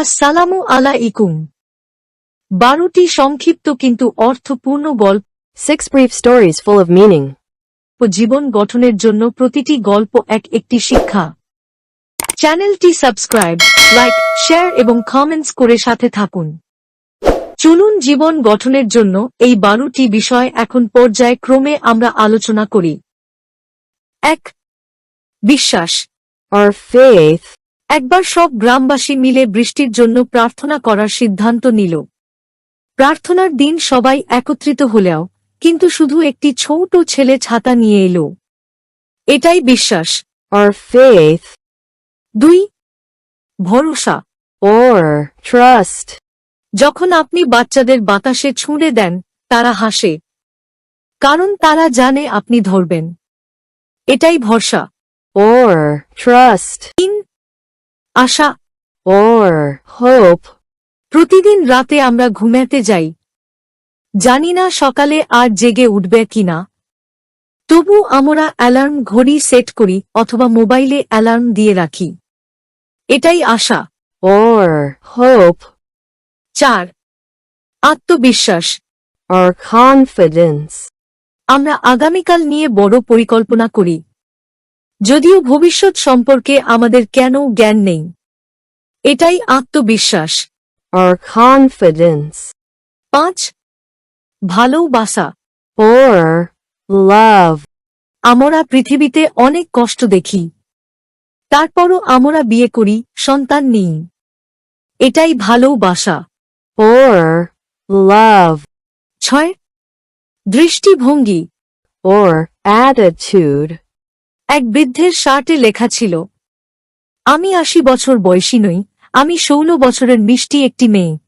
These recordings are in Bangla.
আসসালামু আলাইকুম। বারোটি সংক্ষিপ্ত কিন্তু অর্থপূর্ণ গল্প Six brief stories full of meaning. জীবন গঠনের জন্য প্রতিটি গল্প এক একটি শিক্ষা। চ্যানেলটি সাবস্ক্রাইব লাইক শেয়ার এবং কমেন্টস করে সাথে থাকুন। চলুন জীবন গঠনের জন্য এই বারোটি বিষয় এখন পর্যায়ে ক্রমে আমরা আলোচনা করি। এক বিশ্বাস। Our faith, একবার সব গ্রামবাসী মিলে বৃষ্টির জন্য প্রার্থনা করার সিদ্ধান্ত নিল। প্রার্থনার দিন সবাই একত্রিত হলেও কিন্তু শুধু একটি ছোট ছেলে ছাতা নিয়ে এলো। এটাই বিশ্বাস। Our faith, দুই ভরসা। Or trust. যখন আপনি বাচ্চাদের বাতাসে ছুঁড়ে দেন তারা হাসে। কারণ তারা জানে আপনি ধরবেন। এটাই ভরসা। Or trust, তিন আশা or hope. প্রতিদিন রাতে আমরা ঘুমাতে যাই। জানি না সকালে আর জেগে উঠবে কিনা। তবু আমরা অ্যালার্ম ঘড়ি সেট করি অথবা মোবাইলে অ্যালার্ম দিয়ে রাখি। এটাই আশা or hope, চার আত্মবিশ্বাস or confidence. আমরা আগামীকাল নিয়ে বড় পরিকল্পনা করি। যদিও ভবিষ্যৎ সম্পর্কে আমাদের কেন জ্ঞান নেই। এটাই আত্মবিশ্বাস। আর কনফিডেন্স পাঁচ ভালোবাসা। Or love, আমরা পৃথিবীতে অনেক কষ্ট দেখি। তারপরও আমরা বিয়ে করি সন্তান নেই। এটাই ভালোবাসা। ওর লাভ ছয় দৃষ্টিভঙ্গি। Or attitude. এক বৃদ্ধের শার্টে লেখা ছিল আমি আশি বছর বয়সী নই আমি ষোলো বছরের মিষ্টি একটি মেয়ে।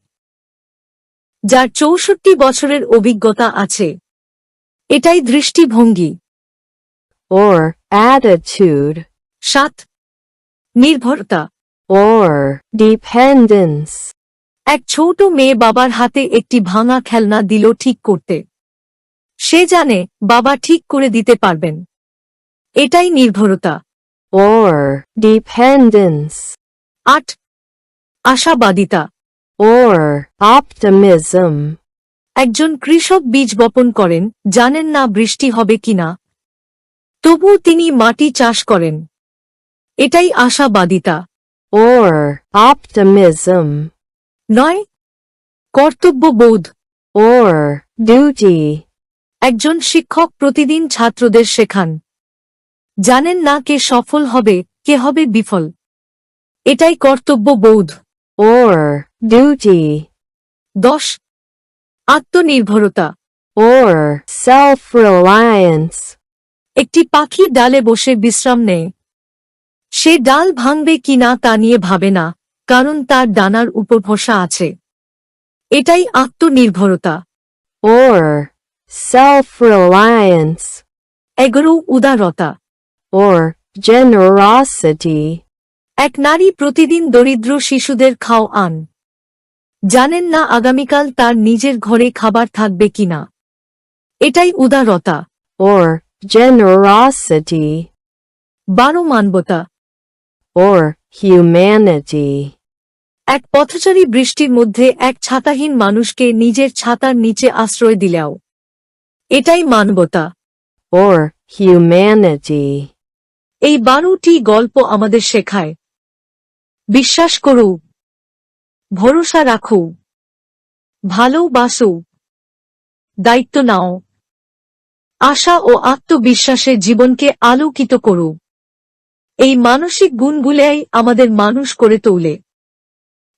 যার চৌষট্টি বছরের অভিজ্ঞতা আছে। এটাই দৃষ্টিভঙ্গি। Or attitude, সাত নির্ভরতা। Or dependence, এক ছোট মেয়ে বাবার হাতে একটি ভাঙা খেলনা দিল ঠিক করতে। সে জানে বাবা ঠিক করে দিতে পারবেন। এটাই নির্ভরতা। Or dependence, আট আশাবাদিতা। Or optimism, একজন কৃষক বীজ বপন করেন জানেন না বৃষ্টি হবে কিনা। তবু তিনি মাটি চাষ করেন। এটাই আশাবাদিতা। Or optimism, নয় কর্তব্যবোধ। Or duty, একজন শিক্ষক প্রতিদিন ছাত্রদের শেখান। জানেন না কে সফল হবে কে হবে বিফল। এটাই কর্তব্যবোধ or duty, দশ। আত্মনির্ভরতা। ওর self-reliance, একটি পাখি ডালে বসে বিশ্রাম নেয়। সে ডাল ভাঙবে কিনা তা নিয়ে ভাবে না কারণ তার ডানার উপর ভরসা আছে। এটাই আত্মনির্ভরতা। ওর self-reliance, এগারো উদারতা। Or generosity, এক নারী প্রতিদিন দরিদ্র শিশুদের খাও আন। জানেন না আগামীকাল তার নিজের ঘরে খাবার থাকবে কিনা। এটাই উদারতা। or generosity, বারো মানবতা। or humanity, এক পথচারী বৃষ্টির মধ্যে এক ছাতাহীন মানুষকে নিজের ছাতার নিচে আশ্রয় দিলেও। এটাই মানবতা। or humanity, এই বারোটি গল্প আমাদের শেখায়। বিশ্বাস করো, ভরসা রাখো, ভালোবাসো, দায়িত্ব নাও, আশা ও আত্মবিশ্বাসে জীবনকে আলোকিত করো। এই মানসিক গুণগুলাই আমাদের মানুষ করে তোলে।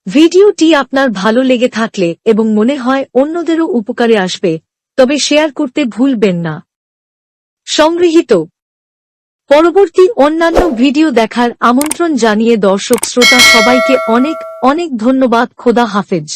ভিডিওটি আপনার ভালো লেগে থাকলে এবং মনে হয় অন্যদেরও উপকারে আসবে, তবে শেয়ার করতে ভুলবেন না। সংগৃহীত পরবর্তী অন্যান্য ভিডিও দেখার আমন্ত্রণ জানিয়ে দর্শক শ্রোতা সবাইকে অনেক অনেক ধন্যবাদ। খোদা হাফেজ।